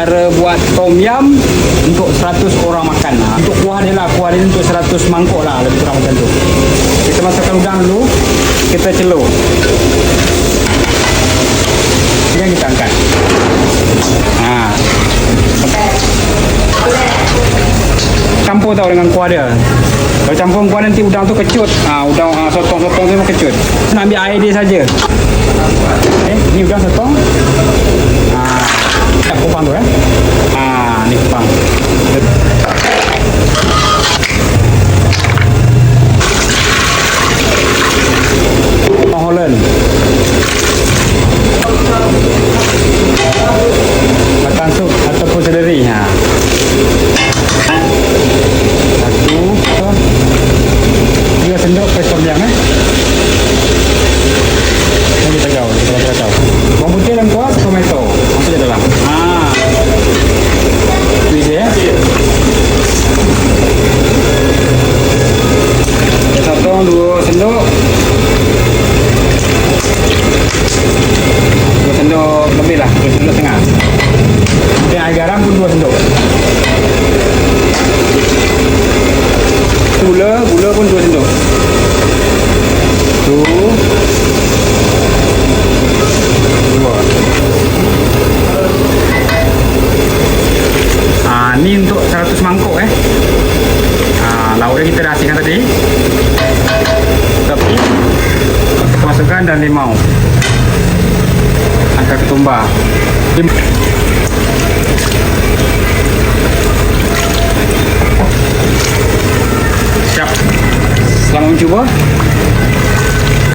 Cara buat tom yum untuk 100 orang makan. Ha. Untuk kuah dia lah, kuah dia untuk 100 mangkuk lah, lebih kurang macam tu. Kita masukkan udang dulu, kita celur. Yang kita angkat. Ha. Campur tau dengan kuah dia. Kalau campur kuah nanti udang tu kecut. Ha, udang ha, sotong-sotong tu memang kecut. Nak ambil air dia saja. Eh, ni udang sotong. Ha, tak kupang tu eh. Ha, ni. Kupang Holland. Batang sup ataupun seleri. Ha. Satu, dua, sendok yum eh. Gula, gula pun dua sendok. Tu. Dua. Ah, ni untuk 100 mangkuk eh. Ah, lauk dia kita dah asingkan tadi. Tapi masukkan dan limau. Angkat ketumbar. Selamat mencuba.